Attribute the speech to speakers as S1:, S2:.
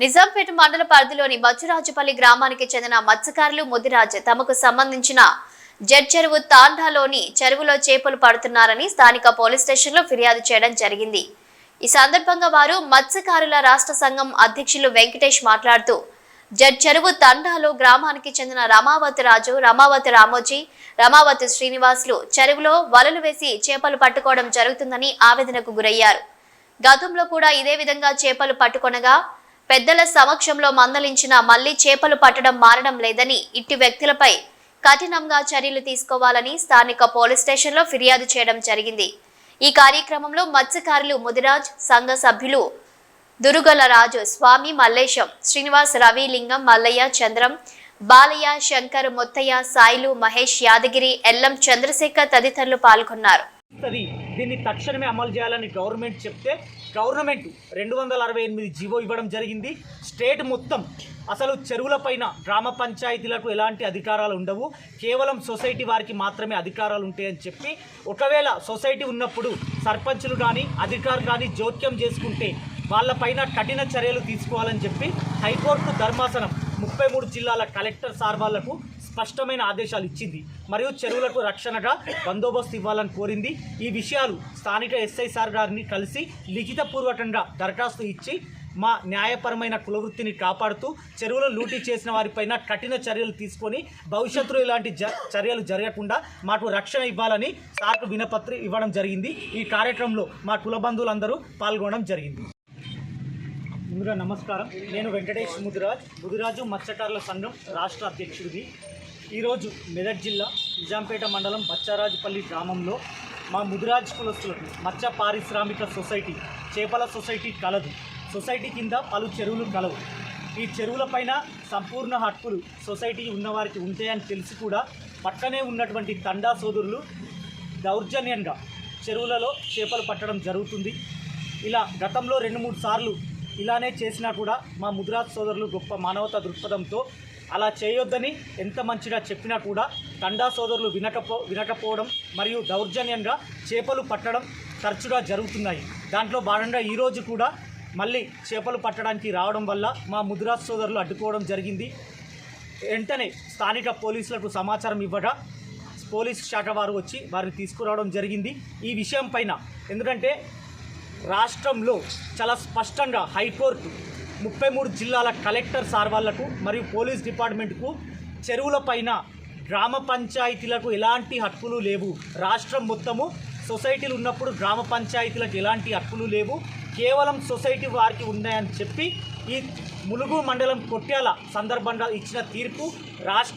S1: నిజాంపేట మండల పరిధిలోని మచ్చురాజుపల్లి గ్రామానికి చెందిన మత్స్యకారులు ముదిరాజ్ తమకు సంబంధించిన జడ్చెరువు తాండాలోని చెరువులో చేపలు పడుతున్నారని స్థానిక పోలీస్ స్టేషన్లో ఫిర్యాదు చేయడం జరిగింది. ఈ సందర్భంగా వారు మత్స్యకారుల రాష్ట్ర సంఘం అధ్యక్షులు వెంకటేష్ మాట్లాడుతూ జడ్చెరువు తండాలో గ్రామానికి చెందిన రమావతి రాజు రమావతి రామోజీ రమావతి శ్రీనివాసులు చెరువులో వలలు వేసి చేపలు పట్టుకోవడం జరుగుతుందని ఆవేదనకు గురయ్యారు. గతంలో కూడా ఇదే విధంగా చేపలు పట్టుకొనగా పెద్దల సమక్షంలో మందలించిన మళ్ళీ చేపలు పట్టడం మారడం లేదని ఇట్టి వ్యక్తులపై కఠినంగా చర్యలు తీసుకోవాలని స్థానిక పోలీస్ స్టేషన్లో ఫిర్యాదు చేయడం జరిగింది. ఈ కార్యక్రమంలో మత్స్యకారులు ముదిరాజ్ సంఘ సభ్యులు దురుగల రాజు స్వామి మల్లేశం శ్రీనివాస్ రవి లింగం మల్లయ్య చంద్రం బాలయ్య శంకర్ ముత్తయ్య సాయిలు మహేష్ యాదగిరి ఎల్లం చంద్రశేఖర్ తదితరులు పాల్గొన్నారు.
S2: వస్తుంది. దీన్ని తక్షణమే అమలు చేయాలని గవర్నమెంట్ చెప్తే గవర్నమెంట్ రెండు వందల అరవై ఎనిమిది జీవో ఇవ్వడం జరిగింది. స్టేట్ మొత్తం అసలు చెరువులపైన గ్రామ పంచాయతీలకు ఎలాంటి అధికారాలు ఉండవు. కేవలం సొసైటీ వారికి మాత్రమే అధికారాలు ఉంటాయని చెప్పి ఒకవేళ సొసైటీ ఉన్నప్పుడు సర్పంచులు కానీ అధికారులు కానీ జోక్యం చేసుకుంటే వాళ్ళపైన కఠిన చర్యలు తీసుకోవాలని చెప్పి హైకోర్టు ధర్మాసనం ముప్పై మూడు జిల్లాల కలెక్టర్ సార్ వాళ్ళకు స్పష్టమైన ఆదేశాలు ఇచ్చింది. మరియు చెరువులకు రక్షణగా బందోబస్తు ఇవ్వాలని కోరింది. ఈ విషయాలు స్థానిక ఎస్ఐ సార్ గారిని కలిసి లిఖితపూర్వకంగా దరఖాస్తు ఇచ్చి మా న్యాయపరమైన కులవృత్తిని కాపాడుతూ చెరువులు లూటీ చేసిన వారిపైన కఠిన చర్యలు తీసుకొని భవిష్యత్తులో ఇలాంటి జ చర్యలు జరగకుండా మాకు రక్షణ ఇవ్వాలని సార్కు వినపత్రి ఇవ్వడం జరిగింది. ఈ కార్యక్రమంలో మా కుల బంధువులందరూ పాల్గొనడం జరిగింది. ముందుగా నమస్కారం. నేను వెంకటేష్ ముదిరాజ్. ముదిరాజు మత్స్యకారుల సంఘం రాష్ట్ర అధ్యక్షుడిది ఈరోజు మెదక్ జిల్లా నిజాంపేట మండలం బచ్చారాజుపల్లి గ్రామంలో మా ముదిరాజ్ కులస్తులకు మత్స్య పారిశ్రామిక సొసైటీ చేపల సొసైటీ కలదు. సొసైటీ కింద పలు చెరువులు కలవు. ఈ చెరువులపైన సంపూర్ణ హక్కులు సొసైటీ ఉన్నవారికి ఉంటాయని తెలిసి కూడా పక్కనే ఉన్నటువంటి తండా సోదరులు దౌర్జన్యంగా చెరువులలో చేపలు పట్టడం జరుగుతుంది. ఇలా గతంలో రెండు మూడు సార్లు ఇలానే చేసినా కూడా మా ముద్రాజ్ సోదరులు గొప్ప మానవతా దృక్పథంతో అలా చేయొద్దని ఎంత మంచిగా చెప్పినా కూడా తండా సోదరులు వినకపో వినకపోవడం మరియు దౌర్జన్యంగా చేపలు పట్టడం తరచుగా జరుగుతున్నాయి. దాంట్లో భాగంగా ఈరోజు కూడా మళ్ళీ చేపలు పట్టడానికి రావడం వల్ల మా ముదిరాజ్ సోదరులు అడ్డుకోవడం జరిగింది. వెంటనే స్థానిక పోలీసులకు సమాచారం ఇవ్వగా పోలీస్ శాఖ వారు వచ్చి వారిని తీసుకురావడం జరిగింది. ఈ విషయం పైన ఎందుకంటే రాష్ట్రంలో చాలా స్పష్టంగా హైకోర్టు ముప్పై మూడు జిల్లాల కలెక్టర్ సార్ వాళ్ళకు మరియు పోలీస్ డిపార్ట్మెంట్కు చెరువులపైన గ్రామ పంచాయతీలకు ఎలాంటి హక్కులు లేవు. రాష్ట్రం మొత్తము సొసైటీలు ఉన్నప్పుడు గ్రామ పంచాయతీలకు ఎలాంటి హక్కులు లేవు. కేవలం సొసైటీ వారికి ఉన్నాయని చెప్పి ఈ ములుగు మండలం కొట్యాల సందర్భంగా ఇచ్చిన తీర్పు రాష్ట్ర